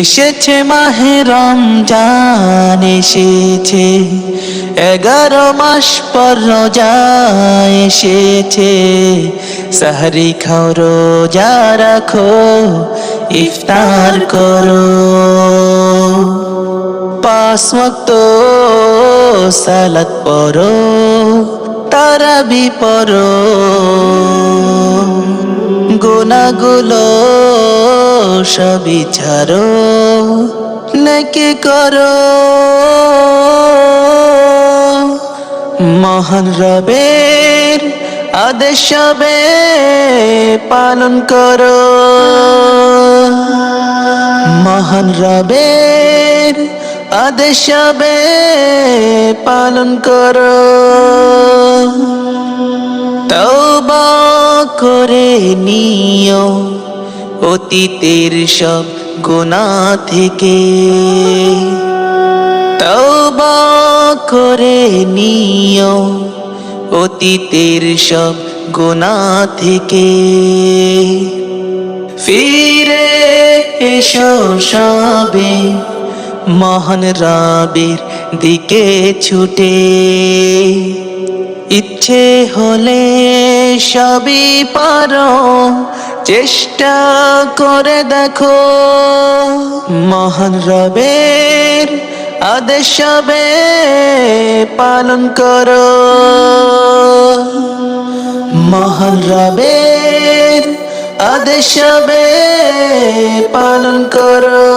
এসেছে মাহে রমজান এসেছে। এগারো মাস পর রোজা এসেছে। সাহরি খাও রোজা রাখো। ইফতার করো। পাঁচ ওয়াক্ত সালাত পড়ো, তারাবি পড়ো। গুনাগুলো সবই ছাড়ো, নাকি করো। মহান রবের আদেশ পালন করো। মহান রবের আদেশ পালন করো। করে নিও অতীতের সব গুণা থেকে। তওবা করে নিও অতীতের সব গুণা থেকে। ফিরে সবে, মহান রাবের দিকে ছুটে। ইচ্ছে হলে সবই পারো, চেষ্টা করে দেখো। মহান রবের আদেশ পালন করো। মহান রবের আদেশ পালন করো।